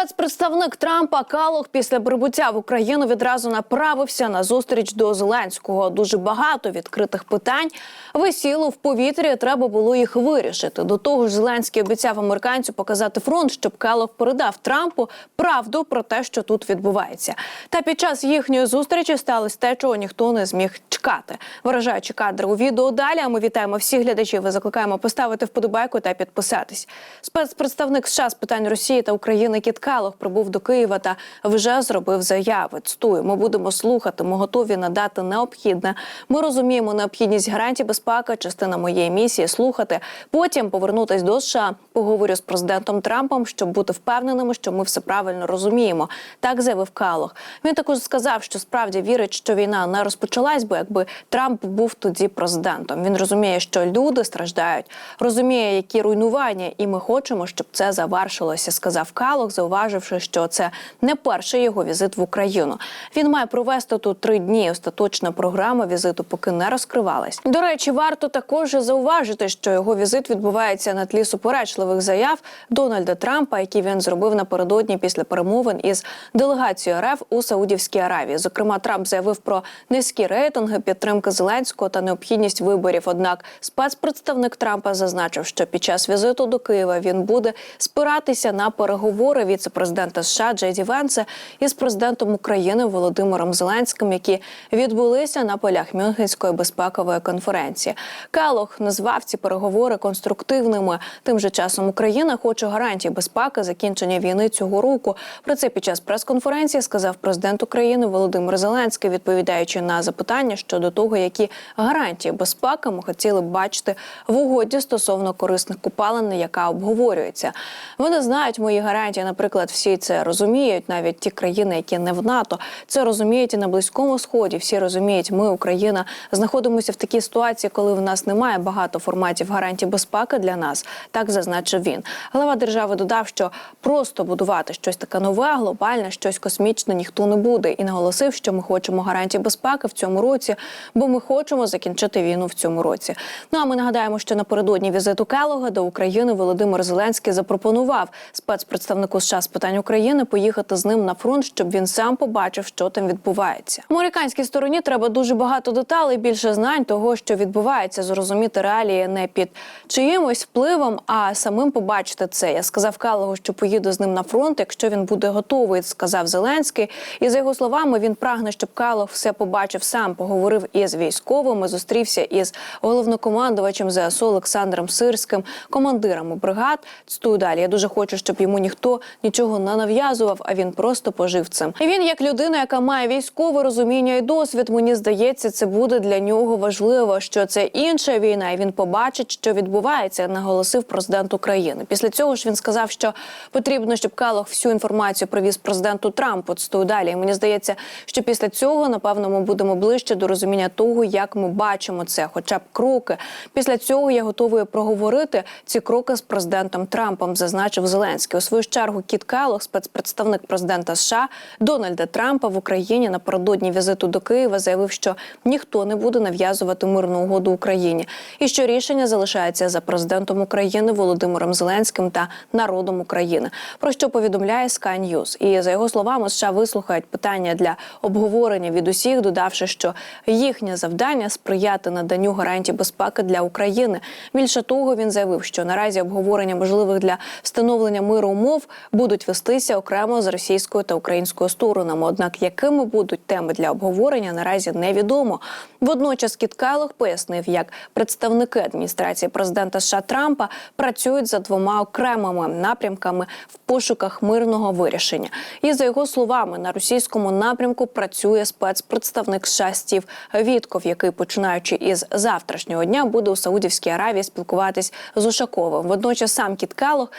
Спецпредставник Трампа Калох після прибуття в Україну відразу направився на зустріч до Зеленського. Дуже багато відкритих питань висіло в повітрі. Треба було їх вирішити. До того ж, Зеленський обіцяв американцю показати фронт, щоб Калох передав Трампу правду про те, що тут відбувається. Та під час їхньої зустрічі сталося те, чого ніхто не зміг чекати. Виражаючи кадри у відео далі. А ми вітаємо всіх глядачів. і закликаємо поставити вподобайку та підписатись. Спецпредставник США з питань Росії та України Кіт Калох прибув до Києва та вже зробив заяви. Цитую, ми будемо слухати. Ми готові надати необхідне. Ми розуміємо необхідність гарантій безпеки. Частина моєї місії слухати. Потім повернутись до США. Поговорю з президентом Трампом, щоб бути впевненими, що ми все правильно розуміємо. Так заявив Калох. Він також сказав, що справді вірить, що війна не розпочалась, бо якби Трамп був тоді президентом. Він розуміє, що люди страждають, розуміє, які руйнування, і ми хочемо, щоб це завершилося. Сказав Калох, зауваживши, що це не перший його візит в Україну. Він має провести тут три дні. Остаточна програма візиту поки не розкривалась. До речі, варто також зауважити, що його візит відбувається на тлі суперечливих заяв Дональда Трампа, які він зробив напередодні після перемовин із делегацією РФ у Саудівській Аравії. Зокрема, Трамп заявив про низькі рейтинги, підтримки Зеленського та необхідність виборів. Однак спецпредставник Трампа зазначив, що під час візиту до Києва він буде спиратися на переговори віце-президента США Джейді Венса із президентом України Володимиром Зеленським, які відбулися на полях Мюнхенської безпекової конференції. Калох назвав ці переговори конструктивними. Тим же часом Україна хоче гарантій безпеки закінчення війни цього року. Про це під час прес-конференції сказав президент України Володимир Зеленський, відповідаючи на запитання щодо того, які гарантії безпеки ми хотіли б бачити в угоді стосовно корисних купалин, яка обговорюється. Вони знають мої гарантії. Наприклад, всі це розуміють, навіть ті країни, які не в НАТО, це розуміють і на близькому сході. Всі розуміють, ми, Україна, знаходимося в такій ситуації, коли в нас немає багато форматів гарантій безпеки для нас. Так зазначив він. Глава держави додав, що просто будувати щось таке нове, глобальне, щось космічне ніхто не буде, і наголосив, що ми хочемо гарантії безпеки в цьому році, бо ми хочемо закінчити війну в цьому році. Ну а ми нагадаємо, що напередодні візиту Келога до України Володимир Зеленський запропонував спецпредставнику США з питань України поїхати з ним на фронт, щоб він сам побачив, що там відбувається. Американській стороні треба дуже багато деталей, більше знань того, що відбувається, зрозуміти реалії не під чиїмось впливом, а самим побачити це. Я сказав Калогу, що поїду з ним на фронт, якщо він буде готовий, сказав Зеленський. І за його словами, він прагне, щоб Калог все побачив сам, поговорив із військовими, зустрівся із головнокомандувачем ЗСУ Олександром Сирським, командирами бригад. Цитую далі. Я дуже хочу, щоб йому ніхто нічого не нав'язував, а він просто пожив цим. І він, як людина, яка має військове розуміння і досвід, мені здається, це буде для нього важливо, що це інша війна, і він побачить, що відбувається. Наголосив президент України. Після цього ж він сказав, що потрібно, щоб Калох всю інформацію привіз президенту Трампу. Цитую далі. І мені здається, що після цього напевно ми будемо ближче до розуміння того, як ми бачимо це, хоча б кроки. Після цього я готовий проговорити ці кроки з президентом Трампом, зазначив Зеленський. У свою чергу Кіт Келлог, спецпредставник президента США Дональда Трампа в Україні напередодні візиту до Києва заявив, що ніхто не буде нав'язувати мирну угоду Україні, і що рішення залишається за президентом України Володимиром Зеленським та народом України. Про що повідомляє Sky News. І за його словами, США вислухають питання для обговорення від усіх, додавши, що їхнє завдання сприяти наданню гарантій безпеки для України. Більше того, він заявив, що наразі обговорення можливих для встановлення миру умов будуть вестися окремо з російською та українською сторонами. Однак, якими будуть теми для обговорення, наразі невідомо. Водночас Кіт Кайлох пояснив, як представники адміністрації президента США Трампа працюють за двома окремими напрямками в пошуках мирного вирішення. І за його словами, на російському напрямку працює спецпредставник США Стів Вітков, який починаючи із завтрашнього дня буде у Саудівській Аравії спілкуватись з Ушаковим. Водночас сам Кіт Кайлох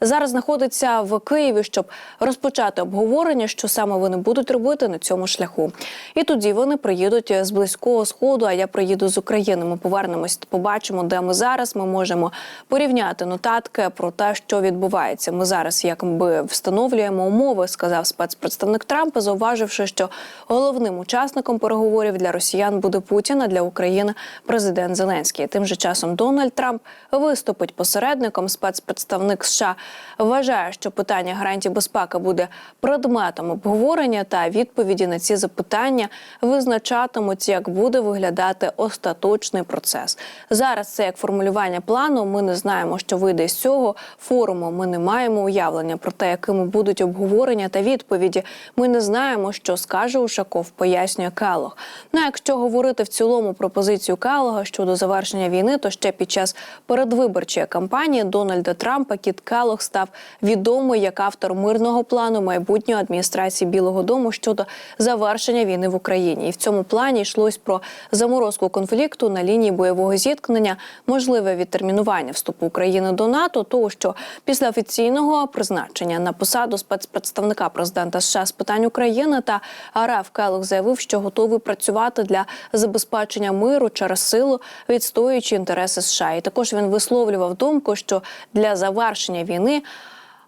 зараз знаходиться в Києві, щоб розпочати обговорення, що саме вони будуть робити на цьому шляху. І тоді вони приїдуть з близького сходу. А я приїду з України. Ми повернемось, побачимо, де ми зараз. Ми можемо порівняти нотатки про те, що відбувається. Ми зараз якби встановлюємо умови, сказав спецпредставник Трампа, зауваживши, що головним учасником переговорів для росіян буде Путін, а для України президент Зеленський. Тим же часом Дональд Трамп виступить посередником. Спецпредставник США вважає, що питання гарантій безпеки буде предметом обговорення та відповіді на ці запитання визначатимуть, як буде виглядати остаточний процес. Зараз це як формулювання плану. Ми не знаємо, що вийде з цього форуму. Ми не маємо уявлення про те, якими будуть обговорення та відповіді. Ми не знаємо, що скаже Ушаков, пояснює Келох. Ну, якщо говорити в цілому про позицію Келога щодо завершення війни, то ще під час передвиборчої кампанії Дональда Трампа Кіт Келох став відомий як автор мирного плану майбутньої адміністрації Білого Дому щодо завершення війни в Україні. І в цьому плані йшлось про заморозку конфлікту на лінії бойового зіткнення, можливе відтермінування вступу України до НАТО, того що після офіційного призначення на посаду спецпредставника президента США з питань України та РФ Келох заявив, що готовий працювати для забезпечення миру через силу, відстоюючи інтереси США. І також він висловлював думку, що для завершення війни вони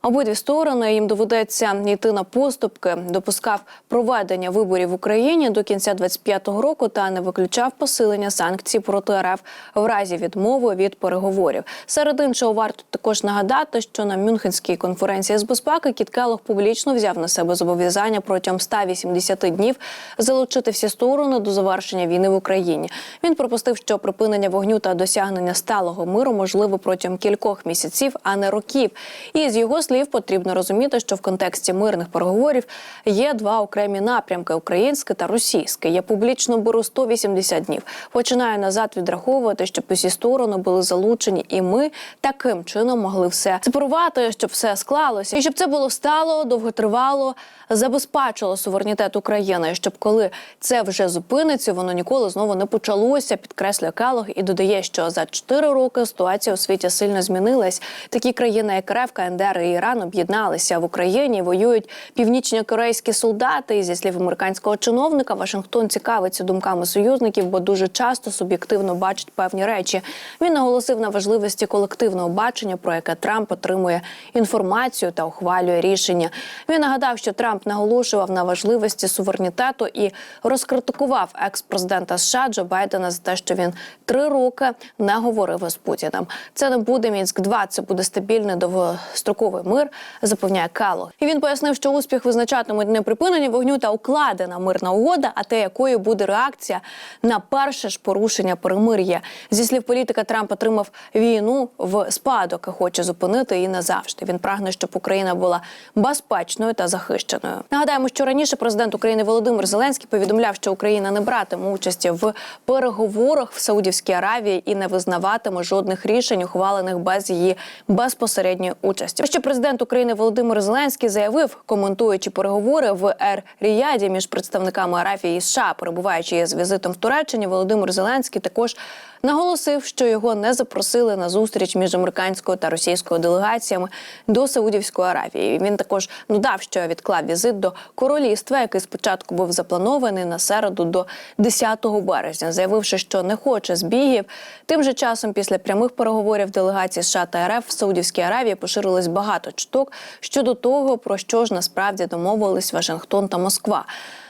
Обидві сторони їм доведеться йти на поступки. Допускав проведення виборів в Україні до кінця 25-го року та не виключав посилення санкцій проти РФ в разі відмови від переговорів. Серед іншого, варто також нагадати, що на Мюнхенській конференції з безпеки Кіт публічно взяв на себе зобов'язання протягом 180 днів залучити всі сторони до завершення війни в Україні. Він припустив, що припинення вогню та досягнення сталого миру можливо протягом кількох місяців, а не років. І з його слів потрібно розуміти, що в контексті мирних переговорів є два окремі напрямки: український та російський. Я публічно беру 180 днів. Починаю назад відраховувати, щоб усі сторони були залучені, і ми таким чином могли все сепарувати, щоб все склалося, і щоб це було стало, довготривало, забезпечило суверенітет України. Щоб коли це вже зупиниться, воно ніколи знову не почалося. Підкреслює Келог і додає, що за 4 роки ситуація у світі сильно змінилась. Такі країни, як РФ, КНДР і Іран, об'єдналися в Україні. Воюють північні корейські солдати. Зі слів американського чиновника, Вашингтон цікавиться думками союзників, бо дуже часто суб'єктивно бачить певні речі. Він наголосив на важливості колективного бачення, про яке Трамп отримує інформацію та ухвалює рішення. Він нагадав, що Трамп наголошував на важливості суверенітету і розкритикував екс-президента США Джо Байдена за те, що він три роки не говорив із Путіним. Це не буде мінськ 2 це буде стабільний довгостроковий мир. Запевняє Кало. І він пояснив, що успіх визначатимуть не припинення вогню та укладена мирна угода, а те, якою буде реакція на перше ж порушення перемир'я. Зі слів політика Трамп отримав війну в спадок і хоче зупинити її назавжди. Він прагне, щоб Україна була безпечною та захищеною. Нагадаємо, що раніше президент України Володимир Зеленський повідомляв, що Україна не братиме участі в переговорах в Саудівській Аравії і не визнаватиме жодних рішень, ухвалених без її безпосередньої участі. Що президент України Володимир Зеленський заявив, коментуючи переговори в Ер Ріяді між представниками Арафії і США, перебуваючи з візитом в Туреччині, Володимир Зеленський також наголосив, що його не запросили на зустріч між американською та російською делегаціями до Саудівської Аравії. Він також додав, що відклав візит до королівства, який спочатку був запланований на середу до 10 березня, заявивши, що не хоче збігів. Тим же часом, після прямих переговорів делегації США та РФ в Саудівській Аравії поширилось багато чуток щодо того, про що ж насправді домовились Вашингтон та Москва.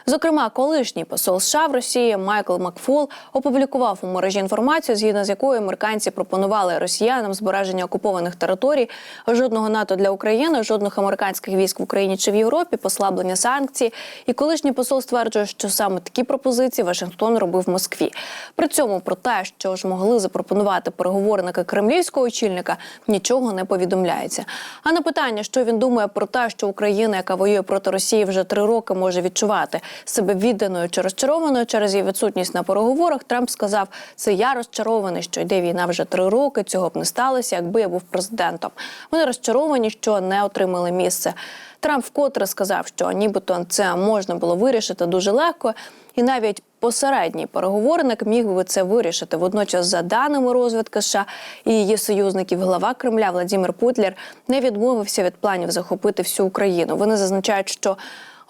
Зокрема, колишній посол США в Росії Майкл Макфол опублікував у мережі інформацію, згідно з якою американці пропонували росіянам збереження окупованих територій, жодного НАТО для України, жодних американських військ в Україні чи в Європі, послаблення санкцій. І колишній посол стверджує, що саме такі пропозиції Вашингтон робив Москві. При цьому про те, що ж могли запропонувати переговорники кремлівського очільника, нічого не повідомляється. А на питання, що він думає про те, що Україна, яка воює проти Росії, вже три роки може відчувати себе відданою чи розчарованою через її відсутність на переговорах. Трамп сказав: це я розчарований, що йде війна вже три роки. Цього б не сталося, якби я був президентом. Вони розчаровані, що не отримали місце. Трамп вкотре сказав, що нібито це можна було вирішити дуже легко, і навіть посередній переговорник міг би це вирішити. Водночас, за даними розвідки США і її союзників, глава Кремля Владимир Путлер не відмовився від планів захопити всю Україну. Вони зазначають, що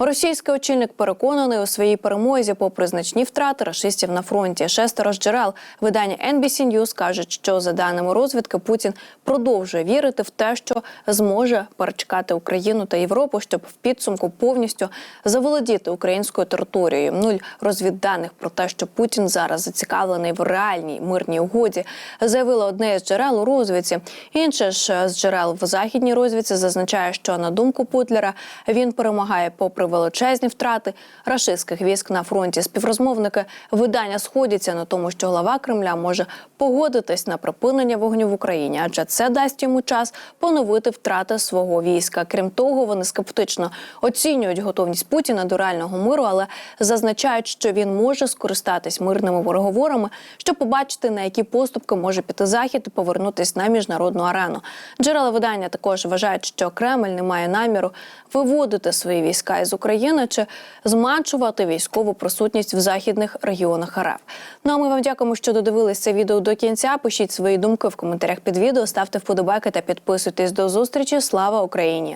Російський очільник переконаний у своїй перемозі, попри значні втрати рашистів на фронті. Шестеро з джерел видання NBC News кажуть, що за даними розвідки, Путін продовжує вірити в те, що зможе перечекати Україну та Європу, щоб в підсумку повністю заволодіти українською територією. Нуль розвідданих про те, що Путін зараз зацікавлений в реальній мирній угоді, заявило одне із джерел у розвідці. Інше ж з джерел в західній розвідці зазначає, що на думку Путлера він перемагає попри величезні втрати рашистських військ на фронті. Співрозмовники видання сходяться на тому, що глава Кремля може погодитись на припинення вогню в Україні, адже це дасть йому час поновити втрати свого війська. Крім того, вони скептично оцінюють готовність Путіна до реального миру, але зазначають, що він може скористатись мирними переговорами, щоб побачити на які поступки може піти захід і повернутись на міжнародну арену. Джерела видання також вважають, що Кремль не має наміру виводити свої війська із України чи зменшувати військову присутність в західних регіонах РФ. Ну а ми вам дякуємо, що додивились це відео до кінця. Пишіть свої думки в коментарях під відео, ставте вподобайки та підписуйтесь до зустрічі. Слава Україні!